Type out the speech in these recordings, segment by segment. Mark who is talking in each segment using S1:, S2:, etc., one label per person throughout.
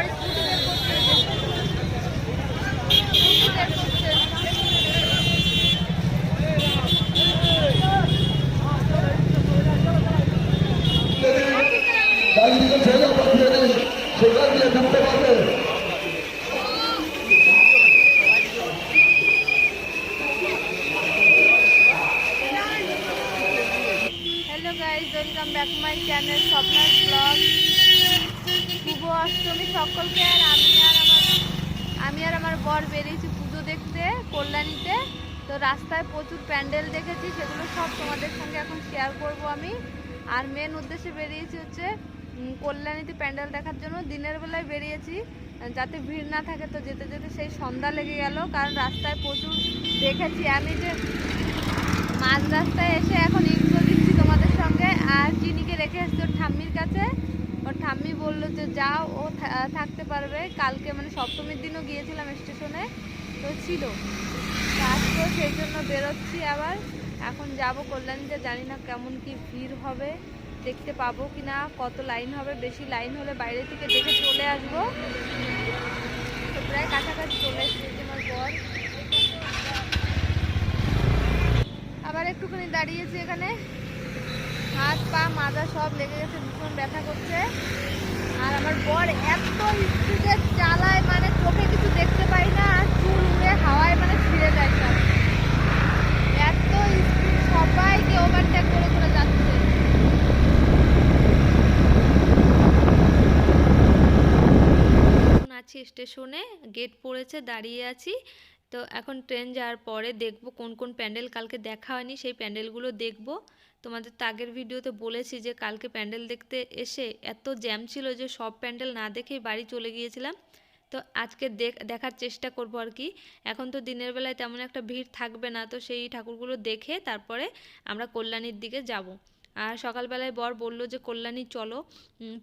S1: বর স্কুটি বের করছে স্কুটি বের করছে
S2: চারিদিকে ছেলে পাঠিয়ে দিন সেখান দিয়ে ঢুকতে পারবে
S1: hello guys welcome back my channel স্বপ্নার blog শুভ অষ্টমী সকলকে আর আমি আর আমার আমি আর আমার বর বেরিয়েছি পুজো দেখতে কল্যাণীতে তো রাস্তায় প্রচুর প্যান্ডেল দেখেছি, সেগুলো সব তোমাদের সঙ্গে এখন শেয়ার করব আমি। আর মেন উদ্দেশ্যে বেরিয়েছি হচ্ছে কল্যাণীতে প্যান্ডেল দেখার জন্য। দিনের বেলায় বেরিয়েছি, যাতে ভিড় না থাকে, তো যেতে যেতে সেই সন্ধ্যা লেগে গেল। কারণ রাস্তায় প্রচুর দেখেছি আমি যে মাঝ রাস্তায় এসে এখন ইন্ট্রো দিচ্ছি তোমাদের সঙ্গে। আর চিনিকে রেখে এসছি ওর ঠাম্মির কাছে। ওর ঠাম্মি বলল যে, যাও, ও থাকতে পারবে। কালকে মানে সপ্তমীর দিনও গিয়েছিলাম স্টেশনে, তো ছিল। তো সেই জন্য বেরোচ্ছি আবার। এখন যাব কল্যাণীতে, জানি না কেমন কি ভিড় হবে। দেখতে পাবো কি না কত লাইন হবে, বেশি লাইন হলে বাইরে থেকে দেখে চলে আসব। তো প্রায় কাছাকাছি চলে এসেছি তোমার বর আবার একটুখানি দাঁড়িয়েছি এখানে। হাত, পা, মাজা সব লেগে গেছে, ভীষণ ব্যথা করছে। আর আমার বর এত স্পিডে চালায় মানে চোখে কিছু দেখতে পাই না চুল উড়ে হাওয়ায় মানে ছিঁড়ে যায় সব। এত সবাইকে ওভারটেক করে করে যাচ্ছে। আছি স্টেশনে গেট পড়েছে, দাঁড়িয়ে আছি। তো এখন ট্রেন যাওয়ার পরে দেখব কোন কোন প্যান্ডেল কালকে দেখা হয়নি, সেই প্যান্ডেলগুলো দেখব। তোমাদের তো আগের ভিডিওতে বলেছি যে কালকে প্যান্ডেল দেখতে এসে এত জ্যাম ছিল যে সব প্যান্ডেল না দেখেই বাড়ি চলে গিয়েছিলাম। তো আজকে দেখ, দেখার চেষ্টা করব আর কি। এখন তো দিনের বেলায় তেমন একটা ভিড় থাকবে না, তো সেই ঠাকুরগুলো দেখে তারপরে আমরা কল্যাণীর দিকে যাব। আর সকালবেলায় বর বলল যে, কল্যাণী, চলো।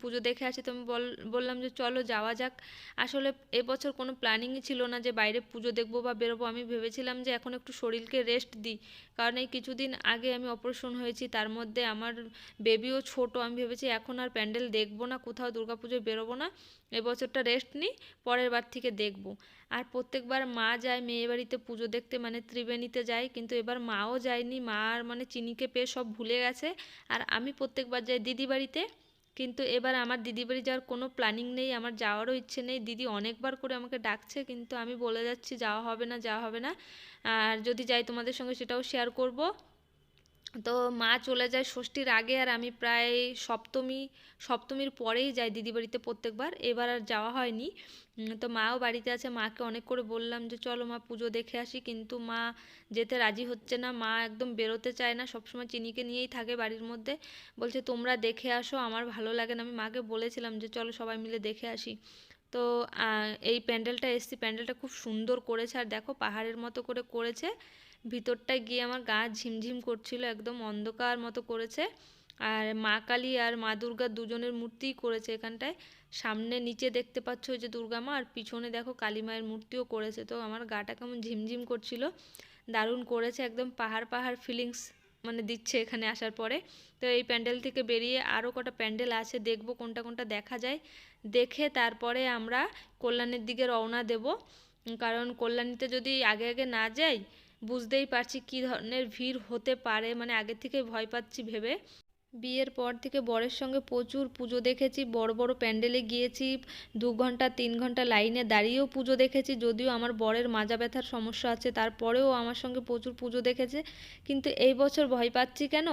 S1: পুজো দেখে আসি তো আমি বল- বললাম যে, চলো, যাওয়া যাক। আসলে এবছর কোনো প্ল্যানিংই ছিল না যে, বাইরে পুজো দেখব বা বেরোবো। আমি ভেবেছিলাম যে, এখন একটু শরীরকে রেস্ট দিই। কারণ এই কিছুদিন আগে আমি অপারেশন হয়েছি, তার মধ্যে আমার বেবিও ছোট। আমি ভেবেছি এখন আর প্যান্ডেল দেখব না, কোথাও দুর্গাপুজোয় বেরোবো না। এবছরটা রেস্ট নিই পরের বার থেকে দেখব। আর প্রত্যেকবার মা যায় মেয়ে বাড়িতে পুজো দেখতে মানে ত্রিবেণীতে যায় কিন্তু এবার মাও যায়নি, মা আর মানে চিনিকে পেয়ে সব ভুলে গেছে। আর আমি প্রত্যেকবার যাই দিদি বাড়িতে, কিন্তু এবার আমার দিদি বাড়ি যাওয়ার কোনো প্ল্যানিং নেই, আমার যাওয়ারও ইচ্ছে নেই। দিদি অনেকবার করে আমাকে ডাকছে, কিন্তু আমি বলে যাচ্ছি, যাওয়া হবে না, যাওয়া হবে না। আর যদি যাই তোমাদের সঙ্গে সেটাও শেয়ার করব। তো মা চলে যায় ষষ্ঠীর আগে আর আমি প্রায় সপ্তমী, সপ্তমীর পরেই যাই দিদি বাড়িতে প্রত্যেকবার। এবার আর যাওয়া হয়নি। তো মাও বাড়িতে আছে। মাকে অনেক করে বললাম যে, চলো মা, পুজো দেখে আসি। কিন্তু মা যেতে রাজি হচ্ছে না। মা একদম বেরোতে চায় না। সবসময় চিনিকে নিয়েই থাকে বাড়ির মধ্যে। বলছে, তোমরা দেখে আসো, আমার ভালো লাগে না। আমি মাকে বলেছিলাম যে, চলো সবাই মিলে দেখে আসি। তো এই প্যান্ডেলটা এসছি। প্যান্ডেলটা খুব সুন্দর করেছে। আর দেখো, পাহাড়ের মতো করে করেছে। ভিতরটায় গিয়ে আমার গা ঝিমঝিম করছিল, একদম অন্ধকার মতো করেছে। আর মা কালী আর মা দুর্গা দুজনের মূর্তিই করেছে এখানটায়। সামনে নিচে দেখতে পাচ্ছ যে দুর্গা মা, আর পিছনে দেখো কালী মায়ের মূর্তিও করেছে। তো আমার গাটা কেমন ঝিমঝিম করছিল, দারুণ করেছে, একদম পাহাড় পাহাড় ফিলিংস মানে দিচ্ছে এখানে আসার পরে। তো এই প্যান্ডেল থেকে বেরিয়ে আরও কটা প্যান্ডেল আছে, দেখব কোনটা কোনটা দেখা যায়। দেখে তারপরে আমরা কল্যাণের দিকে রওনা দেব। কারণ কল্যাণীতে যদি আগে আগে না যাই বুঝতেই পারছি কী ধরনের ভিড় হতে পারে মানে আগে থেকে ভয় পাচ্ছি ভেবে। বিয়ের পর থেকে বরের সঙ্গে প্রচুর পুজো দেখেছি, বড় বড় প্যান্ডেলে গিয়েছি, দু ঘণ্টা, তিন ঘণ্টা লাইনে দাঁড়িয়েও পুজো দেখেছি, যদিও আমার বরের মাজা ব্যথার সমস্যা আছে, তারপরেও আমার সঙ্গে প্রচুর পুজো দেখেছে, কিন্তু এই বছর ভয় পাচ্ছি কেন?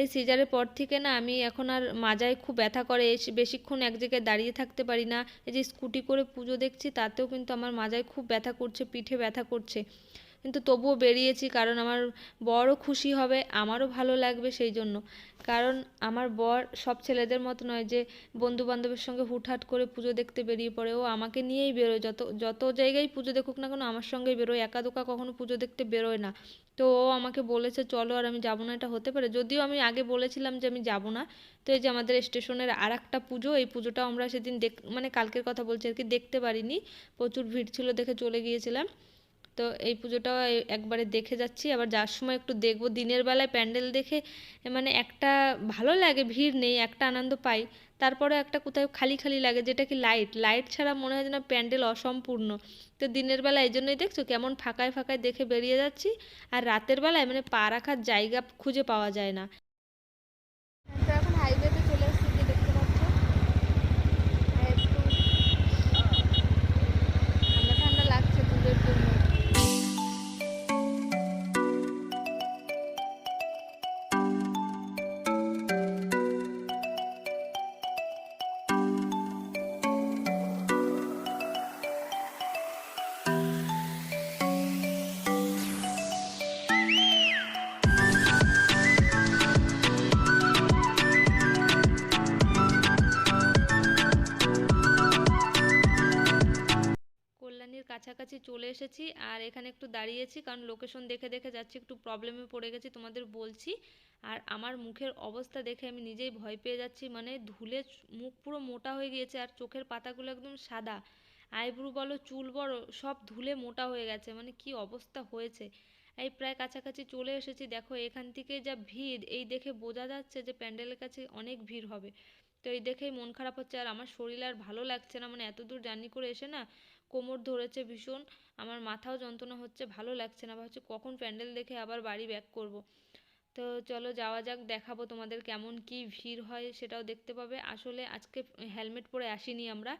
S1: এই সিজারের পর থেকে না আমি এখন আর মাজায় খুব ব্যথা করে বেশিক্ষণ এক জায়গায় দাঁড়িয়ে থাকতে পারি না, এই যে স্কুটি করে পুজো দেখছি, তাতেও কিন্তু আমার মাজায় খুব ব্যথা করছে, পিঠে ব্যথা করছে। কিন্তু তবুও বেরিয়েছি কারণ আমার বরও খুশি হবে, আমারও ভালো লাগবে সেই জন্য। কারণ আমার বর সব ছেলেদের মতো নয় যে বন্ধু বান্ধবের সঙ্গে হুটহাট করে পুজো দেখতে বেরিয়ে পড়ে। ও আমাকে নিয়েই বেরোয়, যত যত জায়গায় পুজো দেখুক না কেন আমার সঙ্গেই বেরোয়, একা দোকা কখনো পুজো দেখতে বেরোয় না। তো ও আমাকে বলেছে, চলো আর আমি যাব না। এটা হতে পারে। যদিও আমি আগে বলেছিলাম যে আমি যাব না। তো এই যে আমাদের স্টেশনের আর একটা পুজো, এই পুজোটাও আমরা সেদিন দেখ মানে কালকের কথা বলছি আর কি, দেখতে পারিনি। প্রচুর ভিড় ছিল দেখে চলে গিয়েছিলাম। তো এই পুজোটাও একবারে দেখে যাচ্ছি। আবার যাওয়ার সময় একটু দেখব, দিনের বেলায় প্যান্ডেল দেখে মানে একটা ভালো লাগে, ভিড় নেই, একটা আনন্দ পাই। তারপরে একটা কোথাও খালি খালি লাগে, যেটা কি লাইট। লাইট ছাড়া মনে হয় যেন প্যান্ডেল অসম্পূর্ণ। তো দিনের বেলা এই জন্যই দেখছ, কেমন ফাঁকায় ফাঁকায় দেখে বেরিয়ে যাচ্ছি। আর রাতের বেলায় মানে পা রাখার জায়গা খুঁজে পাওয়া যায় না।
S3: এখন হাইওয়েতে আর
S1: এখানে একটু দাঁড়িয়েছি, কারণ লোকেশন দেখে দেখে যাচ্ছি, একটু প্রবলেমে পড়ে গেছি, তোমাদের বলছি। আর আমার মুখের অবস্থা দেখে আমি নিজেই ভয় পেয়ে যাচ্ছি মানে ধুলে মুখ পুরো মোটা হয়ে গিয়েছে আর চোখের পাতাগুলো একদম সাদা। আইব্রু বলো, চুল বলো সব ধুলে মোটা হয়ে গেছে মানে কি অবস্থা হয়েছে। এই প্রায় কাছাকাছি চলে এসেছি, দেখো এখান থেকে যা ভিড়, এই দেখে বোঝা যাচ্ছে যে প্যান্ডেলের কাছে অনেক ভিড় হবে। তো এই দেখেই মন খারাপ হচ্ছে, আর আমার শরীর আর ভালো লাগছে না মানে এত দূর জার্নি করে এসে না কোমর ধরেছে ভীষণ, আমার মাথাও যন্ত্রণা হচ্ছে, ভালো লাগছে না, ভাবছি কখন প্যান্ডেল দেখে আবার বাড়ি ব্যাক করব। তো চলো যাওয়া যাক, দেখাবো তোমাদের কেমন কি ভিড় হয়, সেটাও দেখতে পাবে। আসলে আজকে হেলমেট পরে আসিনি আমরা,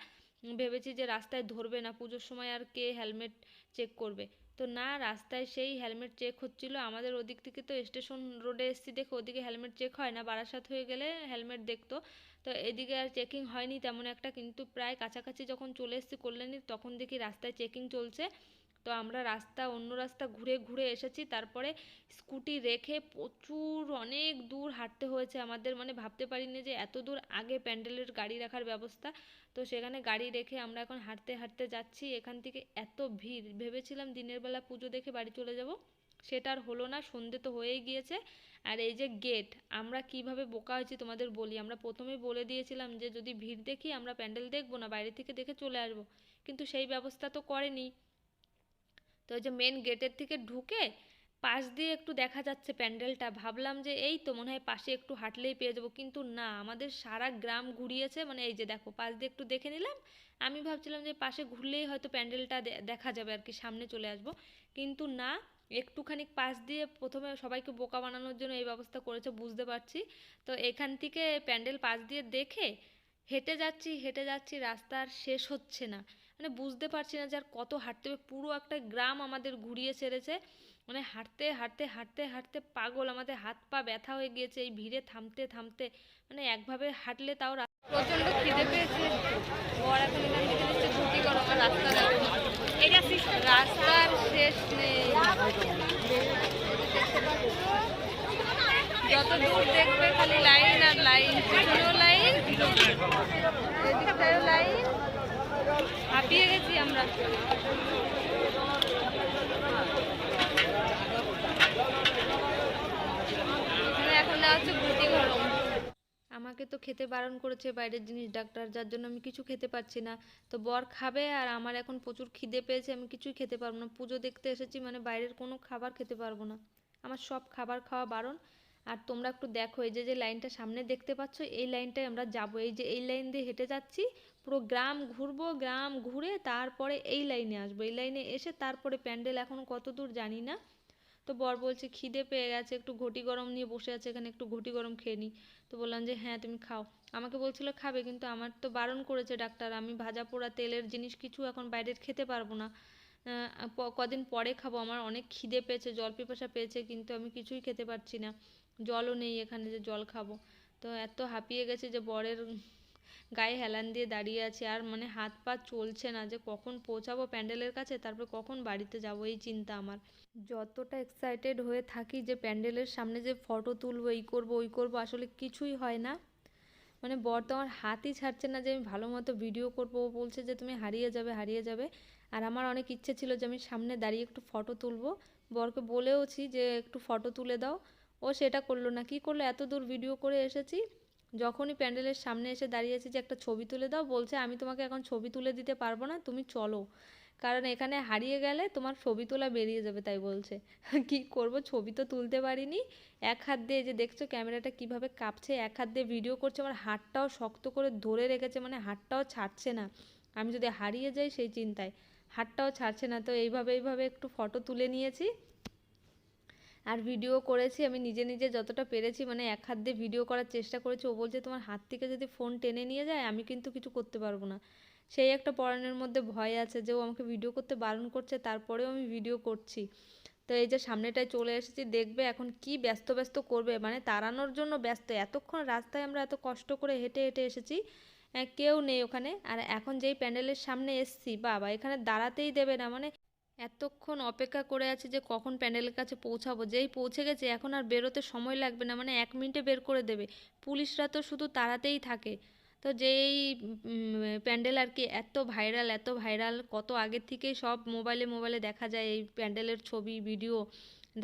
S1: ভেবেছি যে রাস্তায় ধরবে না, পুজোর সময় আর কে হেলমেট চেক করবে। তো না, রাস্তায় সেই হেলমেট চেক হচ্ছিল। আমাদের ওদিক থেকে তো স্টেশন রোডে এসছি, দেখে ওদিকে হেলমেট চেক হয় না। বারাসাত হয়ে গেলে হেলমেট দেখতো। তো এদিকে আর চেকিং হয়নি তেমন একটা, কিন্তু প্রায় কাছাকাছি যখন চলে এসছি কল্যাণীর, তখন দেখি রাস্তায় চেকিং চলছে। তো আমরা রাস্তা, অন্য রাস্তা ঘুরে ঘুরে এসেছি। তারপরে স্কুটি রেখে প্রচুর, অনেক দূর হাঁটতে হয়েছে আমাদের। মানে ভাবতে পারিনি যে এত দূর আগে প্যান্ডেলের গাড়ি রাখার ব্যবস্থা। তো সেখানে গাড়ি রেখে আমরা এখন হাঁটতে হাঁটতে যাচ্ছি। এখান থেকে এত ভিড়। ভেবেছিলাম দিনের বেলা পুজো দেখে বাড়ি চলে যাব। সেটা আর হলো না, সন্ধে তো হয়েই গিয়েছে। আর এই যে গেট আমরা কীভাবে বোকা হয়েছি তোমাদের বলি। আমরা প্রথমেই বলে দিয়েছিলাম যে যদি ভিড় দেখি, আমরা প্যান্ডেল দেখব না, বাইরে থেকে দেখে চলে আসব। কিন্তু সেই ব্যবস্থা তো করেনি। তো ওই যে মেন গেটের থেকে ঢুকে পাশ দিয়ে একটু দেখা যাচ্ছে প্যান্ডেলটা। ভাবলাম যে এই তো মনে হয় পাশে একটু হাঁটলেই পেয়ে যাব। কিন্তু না, আমাদের সারা গ্রাম ঘুরিয়েছে। মানে এই যে দেখো, পাশ দিয়ে একটু দেখে নিলাম। আমি ভাবছিলাম যে পাশে ঘুরলেই হয়তো প্যান্ডেলটা দেখা যাবে আর কি, সামনে চলে আসব। কিন্তু না, একটুখানি পাশ দিয়ে প্রথমে সবাইকে বোকা বানানোর জন্য এই ব্যবস্থা করেছে, বুঝতে পারছি। তো এখান থেকে প্যান্ডেল পাশ দিয়ে দেখে হেঁটে যাচ্ছি হেঁটে যাচ্ছি, রাস্তা আর শেষ হচ্ছে না। মানে বুঝতে পারছি না যে আর কত হাঁটতে হবে। পুরো একটা গ্রাম আমাদের ঘুরিয়ে ছেড়েছে মানে হাঁটতে হাঁটতে হাঁটতে হাঁটতে পাগল। আমাদের হাত পা ব্যথা হয়ে গিয়েছে এই ভিড়ে থামতে থামতে। মানে একভাবে হাঁটলে তাও প্রচণ্ড খিদে পেয়েছে। বর এখন এখান থেকে নিচ্ছে ধুতি করো আমার রাস্তা দেখো। রাস্তার শেষ নেই। যত দূর দেখবে খালি লাইন আর লাইন পিছনেও লাইন হাঁপিয়ে গেছি আমরা। এখন গরম। আমাকে তো খেতে বারণ করেছে বাইরের জিনিস ডাক্তার, যার জন্য আমি কিছু খেতে পারছি না। তো বর খাবে আর আমার এখন প্রচুর খিদে পেয়েছে, আমি কিছুই খেতে পারব না। পুজো দেখতে এসেছি মানে বাইরের কোনো খাবার খেতে পারব না। আমার সব খাবার খাওয়া বারণ। আর তোমরা একটু দেখো, এই যে যে লাইনটা সামনে দেখতে পাচ্ছ, এই লাইনটায় আমরা যাব। এই যে, এই লাইন দিয়ে হেঁটে যাচ্ছি, পুরো গ্রাম ঘুরবো, গ্রাম ঘুরে তারপরে এই লাইনে আসব। এই লাইনে এসে তারপরে প্যান্ডেল এখনও কত দূর জানি না। তো বর বলছে, খিদে পেয়ে গেছে, একটু ঘটি গরম নিয়ে বসে আছে, এখানে একটু ঘটি গরম খেয়ে নিই তো বললাম যে হ্যাঁ তুমি খাও। আমাকে বলছিল, খাবে, কিন্তু আমার তো বারণ করেছে ডাক্তার, আমি ভাজা পোড়া তেলের জিনিস কিছু এখন বাইরের খেতে পারব না। কদিন পরে খাব, আমার অনেক খিদে পেয়েছে, জল পিপাসা পেয়েছে, কিন্তু আমি কিছুই খেতে পারছি না। জলও নেই এখানে যে জল খাব। তো এত হাঁপিয়ে গেছে যে বরের গায়ে হেলান দিয়ে দাঁড়িয়ে আছি। আর মানে হাত পা চলছে না যে কখন পৌঁছাবো প্যান্ডেলের কাছে, তারপর কখন বাড়িতে যাব, এই চিন্তা আমার। যতটা এক্সাইটেড হয়ে থাকি যে প্যান্ডেলের সামনে যে ফটো তুলবো, এই করব, ওই করব, আসলে কিছুই হয় না। মানে বর তো আমার হাতই ছাড়ছে না যে আমি ভালো মতো ভিডিও করব। ও বলছে যে, তুমি হারিয়ে যাবে হারিয়ে যাবে। আর আমার অনেক ইচ্ছে ছিল যে আমি সামনে দাঁড়িয়ে একটু ফটো তুলবো। বরকে বলেওছি যে, একটু ফটো তুলে দাও। ও সেটা করল না। কি করল? এত দূর ভিডিও করে এসেছি। যখনই প্যান্ডেলের সামনে এসে দাঁড়িয়েছি যে একটা ছবি তুলে দাও, বলছে আমি তোমাকে এখন ছবি তুলে দিতে পারব না, তুমি চলো। কারণ এখানে হারিয়ে গেলে তোমার ছবি তোলা বেরিয়ে যাবে তাই বলছে। কি করব? ছবি তো তুলতে পারিনি। এক হাত দিয়ে যে দেখছ ক্যামেরাটা কীভাবে কাঁপছে, এক হাত দিয়ে ভিডিও করছে, আমার হাতটাও শক্ত করে ধরে রেখেছে মানে হাতটাও ছাড়ছে না। আমি যদি হারিয়ে যাই সেই চিন্তায়, হাতটাও ছাড়ছে না। তো এইভাবে এইভাবে একটু ফটো তুলে নিয়েছি। আর ভিডিও করেছি, আমি নিজে নিজে যতটা পেরেছি মানে এক হাত দিয়ে ভিডিও করার চেষ্টা করেছি। ও বলছে, তোমার হাত থেকে যদি ফোন টেনে নিয়ে যায়, আমি কিন্তু কিছু করতে পারব না। সেই একটা পড়ানোর মধ্যে ভয় আছে যে, ও আমাকে ভিডিও করতে বারণ করছে, তারপরেও আমি ভিডিও করছি। তো এই যে সামনেটায় চলে এসেছি, দেখবে এখন কি ব্যস্ত ব্যস্ত করবে। মানে তাড়ানোর জন্য ব্যস্ত। এতক্ষণ রাস্তায় আমরা এত কষ্ট করে হেঁটে হেঁটে এসেছি কেউ নেই ওখানে। আর এখন যেই প্যান্ডেলের সামনে এসছি, বাবা, এখানে দাঁড়াতেই দেবে না। মানে এতক্ষণ অপেক্ষা করে আছি যে কখন প্যান্ডেলের কাছে পৌঁছাবো। যেই পৌঁছে গেছে, এখন আর বেরোতে সময় লাগবে না মানে এক মিনিটে বের করে দেবে। পুলিশরা তো শুধু তাড়াতেই থাকে। তো যেই প্যান্ডেল আর কি এত ভাইরাল এত ভাইরাল, কত আগের থেকেই সব মোবাইলে মোবাইলে দেখা যায় এই প্যান্ডেলের ছবি, ভিডিও।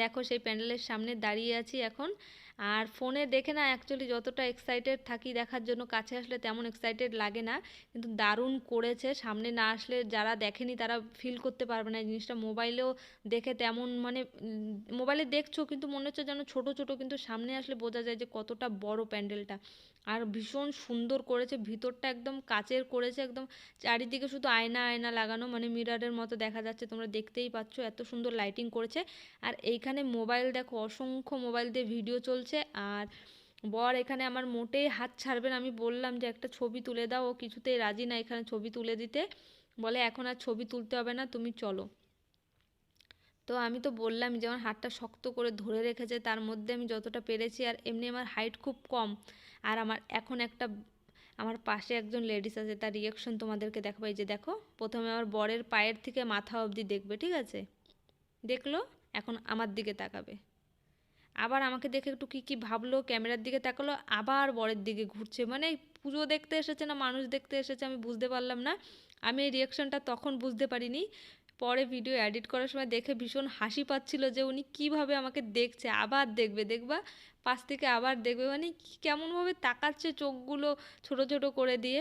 S1: দেখো সেই প্যান্ডেলের সামনে দাঁড়িয়ে আছি এখন। আর ফোনে দেখে না অ্যাকচুয়ালি যতটা এক্সাইটেড থাকি দেখার জন্য, কাছে আসলে তেমন এক্সাইটেড লাগে না। কিন্তু দারুণ করেছে। সামনে না আসলে যারা দেখেনি তারা ফিল করতে পারবে না। জিনিসটা মোবাইলেও দেখে তেমন মানে মোবাইলে দেখছ কিন্তু মনে হচ্ছে যেন ছোট ছোট কিন্তু সামনে আসলে বোঝা যায় যে কতটা বড় প্যান্ডেলটা। আর ভীষণ সুন্দর করেছে। ভিতরটা একদম কাচের করেছে একদম। চারিদিকে শুধু আয়না আয়না লাগানো মানে মিরারের মতো দেখা যাচ্ছে। তোমরা দেখতেই পাচ্ছ এত সুন্দর লাইটিং করেছে। আর এইখানে মোবাইল দেখো, অসংখ্য মোবাইল দিয়ে ভিডিও চলছে। আর বর এখানে আমার মোটেই হাত ছাড়বে না। আমি বললাম যে, একটা ছবি তুলে দাও, ও কিছুতেই রাজি না এখানে ছবি তুলে দিতে। বলে, এখন আর ছবি তুলতে হবে না, তুমি চলো। তো আমি তো বললাম যে, আমার হাতটা শক্ত করে ধরে রেখেছে, তার মধ্যে আমি যতটা পেরেছি, আর এমনি আমার হাইট খুব কম। আর আমার এখন একটা, আমার পাশে একজন লেডিস আছে, তার রিয়াকশন তোমাদেরকে দেখাবো। এই যে দেখো, প্রথমে আমার বরের পায়ের থেকে মাথা অবধি দেখবে, ঠিক আছে? দেখল, এখন আমার দিকে তাকাবে। আবার আমাকে দেখে একটু কী কী ভাবলো, ক্যামেরার দিকে তাকালো, আবার বরের দিকে ঘুরছে। মানে পুজো দেখতে এসেছে না, মানুষ দেখতে এসেছে আমি বুঝতে পারলাম না। আমি এই রিয়াকশনটা তখন বুঝতে পারিনি। পরে ভিডিও এডিট করার সময় দেখে ভীষণ হাসি পাচ্ছিল যে উনি কীভাবে আমাকে দেখছে, আবার দেখবে, দেখবা, পাশ থেকে আবার দেখবে। মানে কেমনভাবে তাকাচ্ছে চোখগুলো ছোট ছোট করে দিয়ে।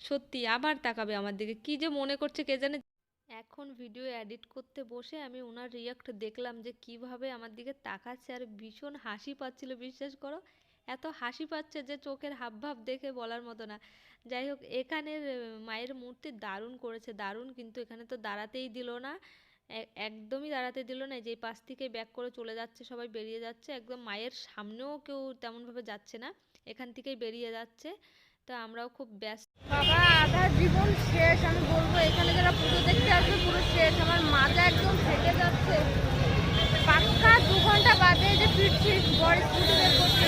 S1: সত্যি, আবার তাকাবে আমার দিকে। কি যে মনে করছে কে জানে এখন ভিডিও এডিট করতে বসে আমি ওনার রিয়াক্ট দেখলাম যে কীভাবে আমার দিকে তাকাচ্ছে আর ভীষণ হাসি পাচ্ছিল, বিশ্বাস করো? এত হাসি পাচ্ছে যে চোখের হাবভাব দেখে বলার মতো না। যাই হোক, এখানের মায়ের মূর্তি দারুণ করেছে, দারুণ কিন্তু এখানে তো দাঁড়াতেই দিল না। একদমই দাঁড়াতে দিল না যে পাশ থেকে ব্যাক করে চলে যাচ্ছে, সবাই বেরিয়ে যাচ্ছে। একদম মায়ের সামনেও কেউ তেমনভাবে যাচ্ছে না, এখান থেকেই বেরিয়ে যাচ্ছে। তো আমরাও খুব ব্যস্ত।
S3: বাবা, আধা জীবন শেষ, আমি বলব এখানে যারা পুজো দেখতে আসবে, পুরো শেষ। আমার মাথা একদম ফেটে যাচ্ছে। পাক্কা দু ঘণ্টা বাদে যে ফিরছি বড় স্কুটি বের করছে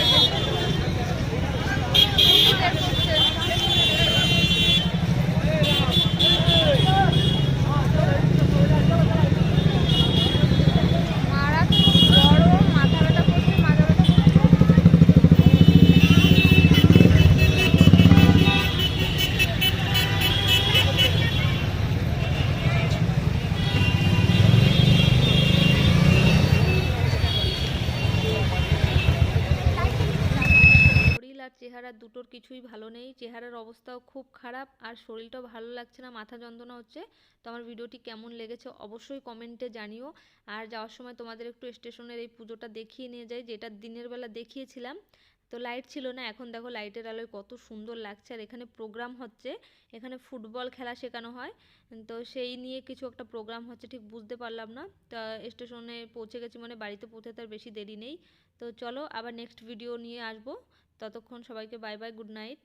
S1: ভালো নেই, চেহারার অবস্থাও খুব খারাপ আর শরীরটাও ভালো লাগছে না, মাথা যন্ত্রণা হচ্ছে। তো আমার ভিডিওটি কেমন লেগেছে অবশ্যই কমেন্টে জানিও। আর যাওয়ার সময় তোমাদের একটু স্টেশনের এই পুজোটা দেখিয়ে নিয়ে যাই, যেটা দিনের বেলা দেখিয়েছিলাম। তো লাইট ছিল না, এখন দেখো লাইটের আলোয় কত সুন্দর লাগছে। আর এখানে প্রোগ্রাম হচ্ছে, এখানে ফুটবল খেলা শেখানো হয়। তো সেই নিয়ে কিছু একটা প্রোগ্রাম হচ্ছে, ঠিক বুঝতে পারলাম না। তা স্টেশনে পৌঁছে গেছি মানে বাড়িতে পৌঁছাতে আর বেশি দেরি নেই। তো চলো আবার নেক্সট ভিডিও নিয়ে আসব। ততক্ষণ সবাইকে বাই বাই গুড নাইট